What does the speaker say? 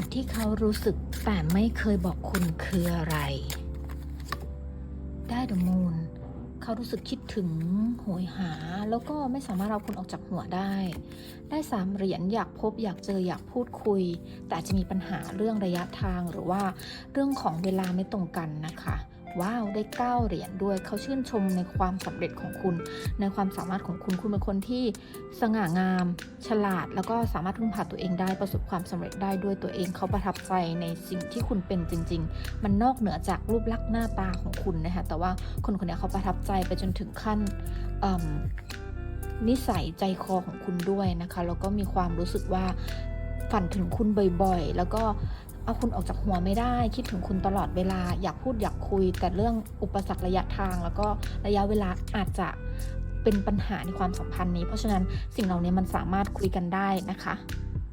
สิ่งที่เขารู้สึกแต่ไม่เคยบอกคุณคืออะไร ได้ดมูนเขารู้สึกคิดถึงโหยหา แล้วก็ไม่สามารถเอาคุณออกจากหัวได้ ได้สามเหรียญอยากพบอยากเจออยากพูดคุย แต่จะมีปัญหาเรื่องระยะทางหรือว่าเรื่องของเวลาไม่ตรงกันนะคะ ว้าวได้เก้าเหรียญด้วยเขาชื่นชมในความสำเร็จของคุณ ในความสามารถของคุณคุณเป็นคนที่สง่างาม ฉลาด แล้วก็สามารถพึ่งพาตัวเองได้ประสบความสำเร็จได้ด้วยตัวเองเขาประทับใจในสิ่งที่คุณเป็นจริง ๆ มันนอกเหนือจากรูปลักษณ์หน้าตาของคุณนะคะแต่ว่าคนคนนี้เขาประทับใจไปจนถึงขั้นนิสัยใจคอของคุณด้วยนะคะแล้วก็มีความรู้สึกว่าฝันถึงคุณบ่อยๆ แล้วก็ เอาคุณออกจากหัวไม่ได้ คิดถึงคุณตลอดเวลาอยากพูดอยากคุย แต่เรื่องอุปสรรคระยะทาง แล้วก็ระยะเวลาอาจจะเป็นปัญหาในความสัมพันธ์นี้ เพราะฉะนั้นสิ่งเหล่านี้มันสามารถคุยกันได้นะคะ